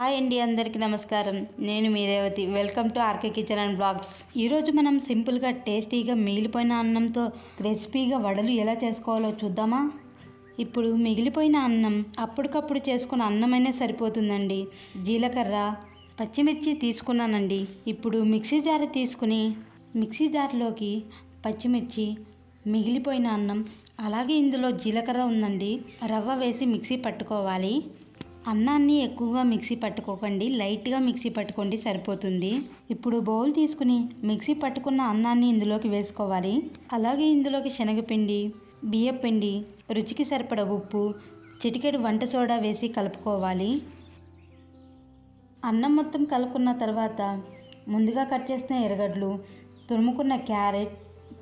Hi అండి అందరికీ నమస్కారం. నేను మీ Revathi. Welcome to RK kitchen and blogs. ఈరోజు మనం సింపుల్గా టేస్టీగా మిగిలిపోయిన అన్నంతో క్రిస్పీగా వడలు ఎలా చేసుకోవాలో చూద్దామా? ఇప్పుడు మిగిలిపోయిన అన్నం అప్పటికప్పుడు చేసుకున్న అన్నమైనా సరిపోతుందండి. జీలకర్ర పచ్చిమిర్చి తీసుకున్నానండి. ఇప్పుడు మిక్సీ జార్ తీసుకుని మిక్సీ జార్లోకి పచ్చిమిర్చి మిగిలిపోయిన అన్నం అలాగే ఇందులో జీలకర్ర ఉందండి. రవ్వ వేసి మిక్సీ పట్టుకోవాలి. అన్నాన్ని ఎక్కువగా మిక్సీ పట్టుకోకండి లైట్గా మిక్సీ పట్టుకోండి సరిపోతుంది. ఇప్పుడు బౌల్ తీసుకుని మిక్సీ పట్టుకున్న అన్నాన్ని ఇందులోకి వేసుకోవాలి. అలాగే ఇందులోకి శనగపిండి బియ్యపిండి రుచికి సరిపడ ఉప్పు చిటికెడు వంట సోడా వేసి కలుపుకోవాలి. అన్నం మొత్తం కలుపుకున్న తర్వాత ముందుగా కట్ చేసిన ఎరగడ్లు తురుముకున్న క్యారెట్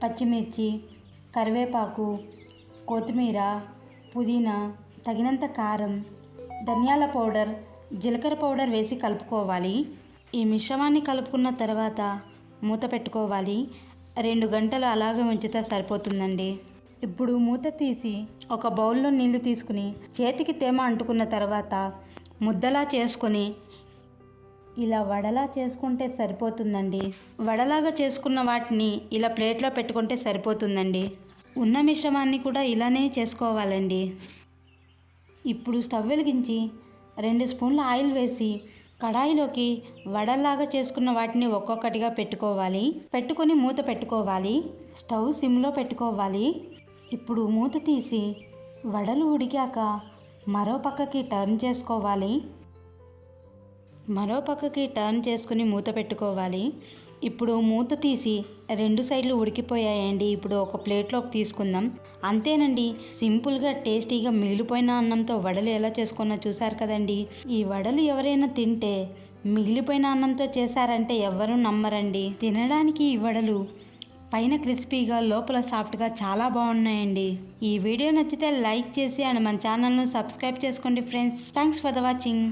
పచ్చిమిర్చి కరివేపాకు కొత్తిమీర పుదీనా తగినంత కారం ధనియాల పౌడర్ జీలకర్ర పౌడర్ వేసి కలుపుకోవాలి. ఈ మిశ్రమాన్ని కలుపుకున్న తర్వాత మూత పెట్టుకోవాలి. రెండు గంటలు అలాగే ఉంచితే సరిపోతుందండి. ఇప్పుడు మూత తీసి ఒక బౌల్లో నీళ్ళు తీసుకుని చేతికి తేమ అంటుకున్న తర్వాత ముద్దలా చేసుకొని ఇలా వడలా చేసుకుంటే సరిపోతుందండి. వడలాగా చేసుకున్న వాటిని ఇలా ప్లేట్లో పెట్టుకుంటే సరిపోతుందండి. ఉన్న మిశ్రమాన్ని కూడా ఇలానే చేసుకోవాలండి. ఇప్పుడు స్టవ్ వెలిగించి రెండు స్పూన్ల ఆయిల్ వేసి కడాయిలోకి వడల్లాగా చేసుకున్న వాటిని ఒక్కొక్కటిగా పెట్టుకోవాలి. పెట్టుకొని మూత పెట్టుకోవాలి. స్టవ్ సిమ్లో పెట్టుకోవాలి. ఇప్పుడు మూత తీసి వడలు ఉడికాక మరో పక్కకి టర్న్ చేసుకోవాలి. మరో పక్కకి టర్న్ చేసుకుని మూత పెట్టుకోవాలి. ఇప్పుడు మూత తీసి రెండు సైడ్లు ఉడికిపోయాయండి. ఇప్పుడు ఒక ప్లేట్లోకి తీసుకుందాం. అంతేనండి సింపుల్గా టేస్టీగా మిగిలిపోయిన అన్నంతో వడలు ఎలా చేసుకున్నా చూసారు కదండి. ఈ వడలు ఎవరైనా తింటే మిగిలిపోయిన అన్నంతో చేశారంటే ఎవరు నమ్మరండి. తినడానికి ఈ వడలు పైన క్రిస్పీగా లోపల సాఫ్ట్గా చాలా బాగున్నాయండి. ఈ వీడియో నచ్చితే లైక్ చేసి అండ్ మన ఛానల్ను సబ్స్క్రైబ్ చేసుకోండి friends. Thanks for the watching.